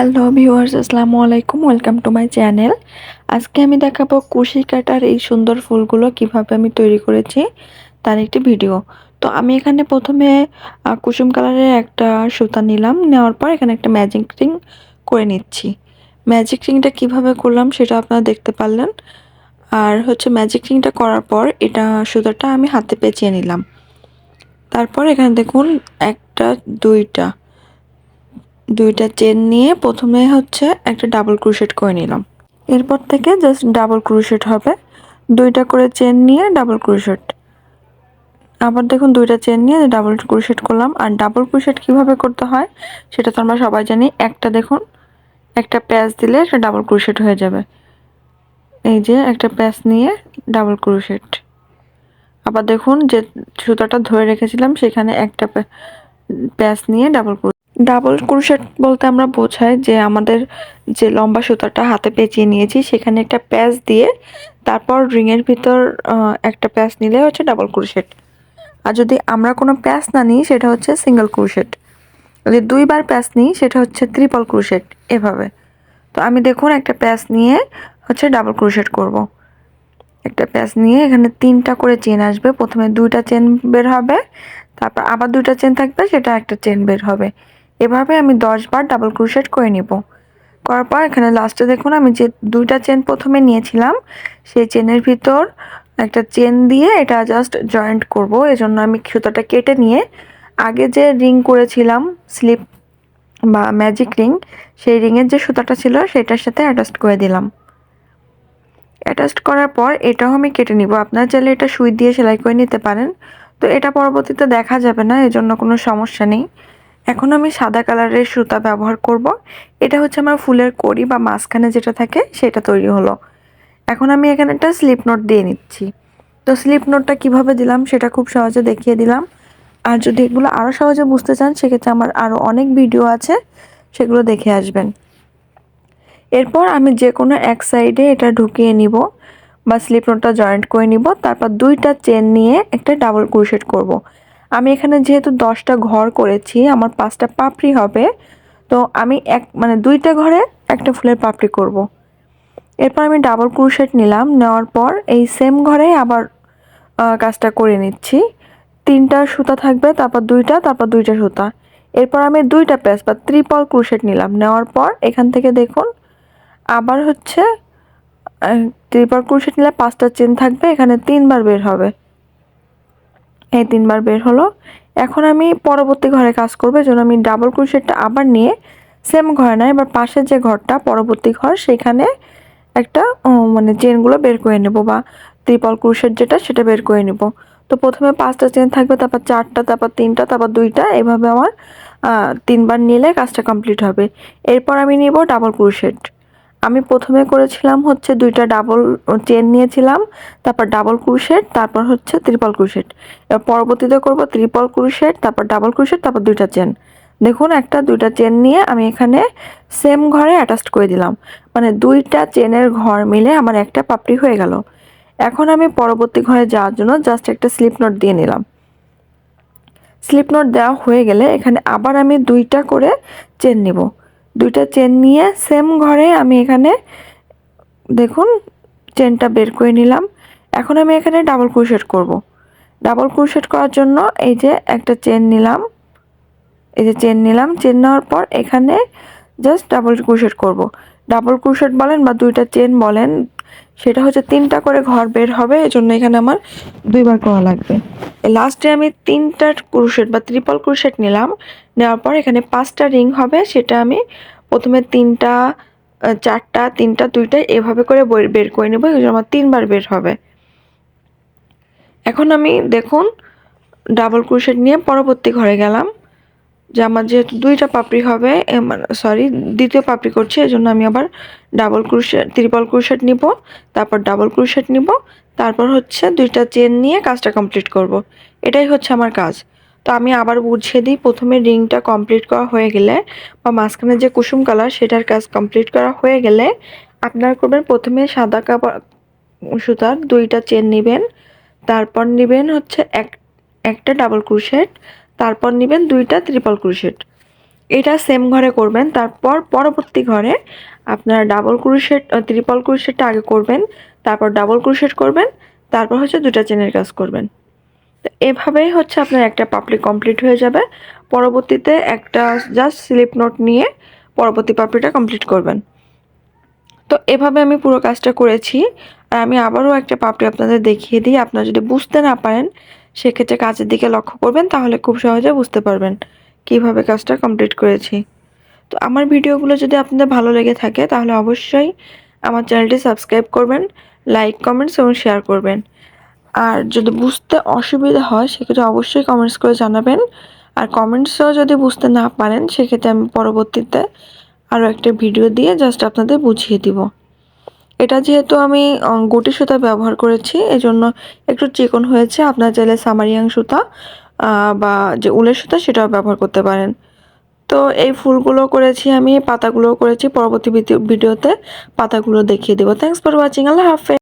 Hello viewers, আসসালামু আলাইকুম, welcome to my channel. আজকে আমি দেখাবো কুশি কাটার এই সুন্দর ফুলগুলো কীভাবে আমি তৈরি করেছি, তার একটি ভিডিও। তো আমি এখানে প্রথমে কুসুম কালারের একটা সুতা নিলাম, নেওয়ার পর এখানে একটা ম্যাজিক রিং করে নিচ্ছি। ম্যাজিক রিংটা কীভাবে করলাম সেটা আপনারা দেখতে পারলেন। আর হচ্ছে ম্যাজিক রিংটা করার পর এটা সুতাটা আমি হাতে পেঁচিয়ে নিলাম। তারপর এখানে দেখুন, একটা, দুইটা দুইটা চেন নিয়ে প্রথমে হচ্ছে একটা ডাবল ক্রুশেট করে নিলাম। এরপর থেকে জাস্ট ডাবল ক্রুশেট হবে। দুইটা করে চেন নিয়ে ডাবল ক্রুশেট আবার দেখুন দুইটা চেন নিয়ে ডাবল ক্রুশেট করলাম। আর ডাবল ক্রুশেট কীভাবে করতে হয়, সেটা তো আমরা সবাই জানি। একটা দেখুন, একটা প্যাচ দিলে একটা ডাবল ক্রুশেট হয়ে যাবে। এই যে একটা প্যাচ নিয়ে ডাবল ক্রুশেট আবার দেখুন যে সুতাটা ধরে রেখেছিলাম, সেখানে একটা প্যা- প্যাচ নিয়ে ডাবল ক্রুশ ডাবল ক্রুশেট বলতে আমরা বোঝাই যে আমাদের যে লম্বা সুতাটা হাতে পেঁচিয়ে নিয়েছি, সেখানে একটা প্যাচ দিয়ে তারপর রিংয়ের ভিতর একটা প্যাচ নিলে হচ্ছে ডাবল ক্রুশেট আর যদি আমরা কোনো প্যাচ না নিই, সেটা হচ্ছে সিঙ্গেল ক্রুশেট যদি দুইবার প্যাচ নিই, সেটা হচ্ছে ত্রিপল ক্রুশেট এভাবে। তো আমি দেখুন একটা প্যাচ নিয়ে হচ্ছে ডাবল ক্রুশেট করব। একটা প্যাচ নিয়ে এখানে তিনটা করে চেন আসবে। প্রথমে দুইটা চেন বের হবে, তারপর আবার দুইটা চেন থাকবে, সেটা একটা চেন বের হবে। এভাবে আমি দশ বার ডাবল ক্রুশেট করে নিব। করার পর এখানে লাস্টে দেখুন, আমি যে দুইটা চেন প্রথমে নিয়েছিলাম, সেই চেনের ভিতর একটা চেন দিয়ে এটা জাস্ট জয়েন্ট করব। এজন্য আমি সুতাটা কেটে নিয়ে আগে যে রিং করেছিলাম স্লিপ বা ম্যাজিক রিং সেই রিংয়ের যে সুতাটা ছিল, সেটার সাথে অ্যাটাচ করে দিলাম। অ্যাটাচ করার পর এটাও আমি কেটে নিব। আপনার চাইলে এটা সুই দিয়ে সেলাই করে নিতে পারেন। তো এটা পরবর্তীতে দেখা যাবে না, এজন্য কোনো সমস্যা নেই। এখন আমি সাদা কালারের সুতা ব্যবহার করব। এটা হচ্ছে আমার ফুলের কড়ি বা মাঝখানে যেটা থাকে, সেটা তৈরি হলো। এখন আমি এখানে একটা স্লিপ নোট দিয়ে নিচ্ছি। তো স্লিপ নোটটা কীভাবে দিলাম সেটা খুব সহজে দেখিয়ে দিলাম। আর যদি এগুলো আরও সহজে বুঝতে চান, সেক্ষেত্রে আমার আরও অনেক ভিডিও আছে, সেগুলো দেখে আসবেন। এরপর আমি যে কোনো এক সাইডে এটা ঢুকিয়ে নিব বা স্লিপ নোটটা জয়েন্ট করে নিব। তারপর দুইটা চেন নিয়ে একটা ডাবল ক্রুশেট করব। আমি এখানে যেহেতু দশটা ঘর করেছি, আমার পাঁচটা পাপড়ি হবে, তো আমি এক মানে দুইটা ঘরে একটা ফুলের পাপড়ি করব। এরপর আমি ডাবল ক্রুশেট নিলাম, নেওয়ার পর এই সেম ঘরে আবার কাজটা করে নিচ্ছি। তিনটা সুতা থাকবে, তারপর দুইটা তারপর দুইটা সুতা। এরপর আমি দুইটা প্যাচ বা ত্রিপল ক্রুশেট নিলাম, নেওয়ার পর এখান থেকে দেখুন, আবার হচ্ছে ত্রিপল ক্রুশেট নিলে পাঁচটা চেন থাকবে, এখানে তিনবার বের হবে। এই তিনবার বের হলো। এখন আমি পরবর্তী ঘরে কাজ করব জন্য আমি ডাবল ক্রুশেটটা আবার নিয়ে সেম ঘরে না, এবার পাশের যে ঘরটা, পরবর্তী ঘর, সেখানে একটা মানে চেনগুলো বের করে নেব বা ত্রিপল ক্রুশেট যেটা, সেটা বের করে নেব। তো প্রথমে পাঁচটা চেন থাকবে, তারপর চারটা, তারপর তিনটা, তারপর দুইটা, এভাবে আমার তিনবার নিলে কাজটা কমপ্লিট হবে। এরপর আমি নিব ডাবল ক্রুশেট আমি প্রথমে করেছিলাম হচ্ছে দুইটা ডাবল চেন নিয়েছিলাম, তারপর ডাবল ক্রুশেট তারপর হচ্ছে ত্রিপল ক্রুশেট এবার পরবর্তীতে করব ত্রিপল ক্রুশেট তারপর ডাবল ক্রুশেট তারপর দুইটা চেন দেখুন, একটা দুইটা চেন নিয়ে আমি এখানে সেম ঘরে অ্যাটাচ করে দিলাম। মানে দুইটা চেনের ঘর মিলে আমার একটা পাপড়ি হয়ে গেল। এখন আমি পরবর্তী ঘরে যাওয়ার জন্য জাস্ট একটা স্লিপ নোট দিয়ে নিলাম। স্লিপ নোট দেওয়া হয়ে গেলে এখানে আবার আমি দুইটা করে চেন নিব। দুইটা চেন নিয়ে সেম ঘরে আমি এখানে, দেখুন চেনটা বের করে নিলাম। এখন আমি এখানে ডাবল ক্রুশেট করব। ডাবল ক্রুশেট করার জন্য এই যে একটা চেন নিলাম। এই যে চেন নিলাম চেন নেওয়ার পর এখানে জাস্ট ডাবল ক্রুশেট করব। ডাবল ক্রুশেট বলেন বা দুইটা চেন বলেন সেটা হচ্ছে তিনটা করে ঘর বের হবে এই জন্য এখানে আমার দুইবার করা লাগবে। লাস্টে আমি তিনটা ক্রুশেট বা ত্রিপল ক্রুশেট নিলাম, নেওয়ার পর এখানে পাঁচটা রিং হবে, সেটা আমি প্রথমে তিনটা চারটা, তিনটা, দুইটা এভাবে করে বের করে নেব জন্য আমার তিনবার বের হবে। এখন আমি দেখুন ডাবল ক্রুশেট নিয়ে পরবর্তী ঘরে গেলাম। যে আমার যেহেতু দুইটা পাপড়ি হবে সরি দ্বিতীয় পাপড়ি করছি এই জন্য আমি আবার ডাবল ক্রুশেট ত্রিপল ক্রুশেট নিব, তারপর ডাবল ক্রুশেট নিব, তারপর হচ্ছে দুইটা চেন নিয়ে কাজটা কমপ্লিট করব। এটাই হচ্ছে আমার কাজ তো আমি আবার বুঝিয়ে দিই, প্রথমে রিংটা কমপ্লিট করা হয়ে গেলে বা মাঝখানে যে কুসুম কালার সেটার কাজ কমপ্লিট করা হয়ে গেলে আপনারা করবেন প্রথমে সাদা কাপড়, সুতার দুইটা চেন নেবেন, তারপর নেবেন হচ্ছে এক, একটা ডাবল ক্রুশেট তারপর নেবেন দুইটা ত্রিপল ক্রুশেট এটা সেম ঘরে করবেন, তারপর পরবর্তী ঘরে আপনারা ডাবল ক্রুশেট ত্রিপল ক্রুশেটটা আগে করবেন, তারপর ডাবল ক্রুশেট করবেন, তারপর হচ্ছে দুটা চেনের কাজ করবেন। তো এভাবেই হচ্ছে আপনার একটা পাপড়ি কমপ্লিট হয়ে যাবে। পরবর্তীতে একটা জাস্ট স্লিপ নোট নিয়ে পরবর্তী পাপড়িটা কমপ্লিট করবেন। তো এভাবে আমি পুরো কাজটা করেছি। আর আমি আবারও একটা পাপড়ি আপনাদের দেখিয়ে দিই। আপনারা যদি বুঝতে না পারেন সেক্ষেত্রে কাজের দিকে লক্ষ্য করবেন, তাহলে খুব সহজে বুঝতে পারবেন কীভাবে কাজটা কমপ্লিট করেছি। তো আমার ভিডিওগুলো যদি আপনাদের ভালো লেগে থাকে, তাহলে অবশ্যই আমার চ্যানেলটি সাবস্ক্রাইব করবেন লাইক কমেন্টস এবং শেয়ার করবেন। আর যদি বুঝতে অসুবিধা হয়, সেক্ষেত্রে অবশ্যই কমেন্টস করে জানাবেন। আর কমেন্টসও যদি বুঝতে না পারেন, সেক্ষেত্রে আমি পরবর্তীতে আরও একটা ভিডিও দিয়ে জাস্ট আপনাদের বুঝিয়ে দিব। এটা যেহেতু আমি গুটি সুতা ব্যবহার করেছি, এজন্য একটু চিকন হয়েছে। আপনার চাইলে সামারিয়াং সুতা বা যে উলের সুতা সেটাও ব্যবহার করতে পারেন। তো এই ফুলগুলো করেছি আমি পাতাগুলো করেছি। পরবর্তী ভিডিও- ভিডিওতে পাতাগুলো দেখিয়ে দেবো। থ্যাংকস ফর ওয়াচিং আল্লাহ হাফেজ।